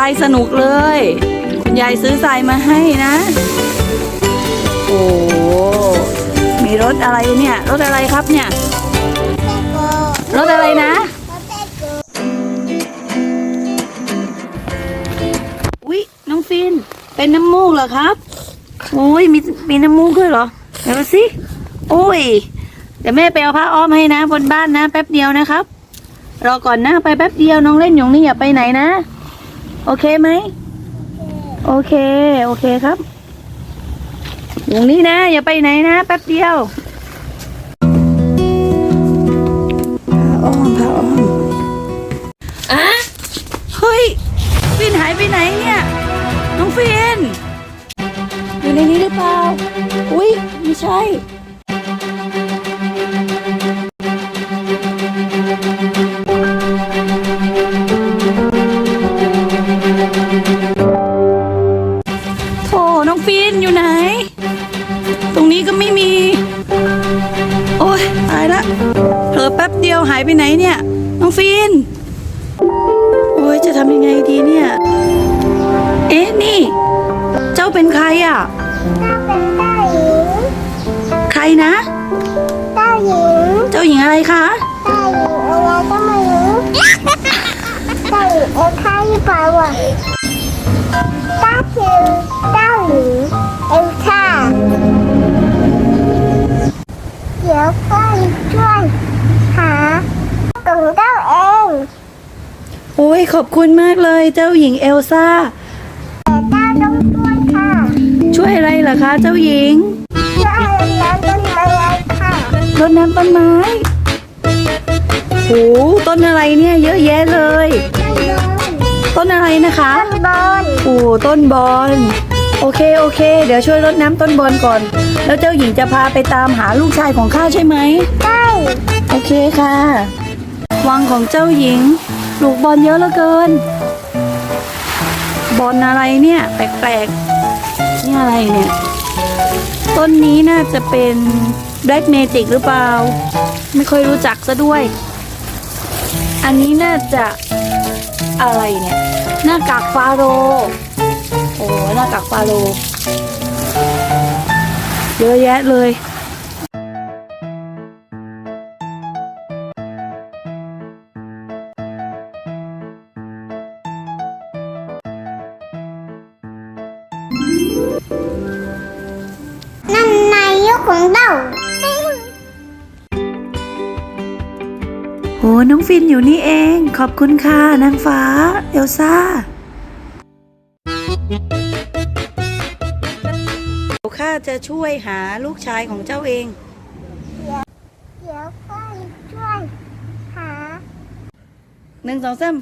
รายสนุกเลย คุณยายซื้อทรายมาให้นะ โอ้มีรถอะไรเนี่ย รถอะไรครับเนี่ย รถอะไรนะอุ๊ยน้องฟิน เป็นน้ำมูกเหรอครับ โอ้ยมีมีน้ำมูกด้วยเหรอเดี๋ยวสิโอ้ยเดี๋ยวแม่ไปเอาผ้าอ้อมให้นะ บนบ้านนะ แป๊บเดียวนะครับ รอก่อนนะไปแป๊บเดียวน้องเล่นอยู่นี่อย่าไปไหนนะ โอเคไหม โอเค โอเคครับอยู่นี่นะ อย่าไปไหนนะ แป๊บเดียวผ้าอ้อมผ้าอ้อมอะเฮ้ย ฟินหายไปไหนเนี่ย น้องฟิน อยู่ในนี้หรือเปล่า อุ้ยไม่ใช่ ฟินอยู่ไหน ตรงนี้ก็ไม่มี โอ้ยตายละเผลอแป๊บเดียวหายไปไหนเนี่ย น้องฟิน โอ้ยจะทำยังไงดีเนี่ย เอ๊ะนี่ เจ้าเป็นใครอะเป็นเจ้าหญิงใครนะ เจ้าหญิง เจ้าหญิงอะไรคะ เจ้าหญิงอะไรก็ไม่รู้ เจ้าหญิงเอลซ่าหรือเปล่าวะเจ้าคือเจ้าหญิง ดี๋ยวก็ช่วยหากล่องเจ้าเองโอ้ยขอบคุณมากเลยเจ้าหญิงเอลซ่า แต่เจ้าต้องช่วยค่ะช่วยอะไรเหรอคะเจ้าหญิงช่วยน้ำต้นไม้ค่ะรดน้ำต้นไม้โหต้นอะไรเนี่ยเยอะแยะเลยต้นอะไรนะคะต้นบอลโอ้ต้นบอล โอเคโอเค เดี๋ยวช่วยรดน้ำต้นบอลก่อน แล้วเจ้าหญิงจะพาไปตามหาลูกชายของข้าใช่ไหมใช่โอเคค่ะ วังของเจ้าหญิงปลูกบอลเยอะเหลือเกิน บอลอะไรเนี่ย แปลกๆ นี่อะไรเนี่ย ต้นนี้น่าจะเป็นแบล็กเมจิกหรือเปล่า ไม่ค่อยรู้จักซะด้วย อันนี้น่าจะอะไรเนี่ย หน้ากากฟาโรห์โอ้หน้ากากฟาโรห์เยอะแยะเลยนั่นนายยกของเราโหน้องฟินอยู่นี่เอง ขอบคุณค่ะนางฟ้า เอลซ่า ข้าจะช่วยหาลูกชายของเจ้าเอง เดี๋ยวก็ช่วยหาหนึ่งสองสาม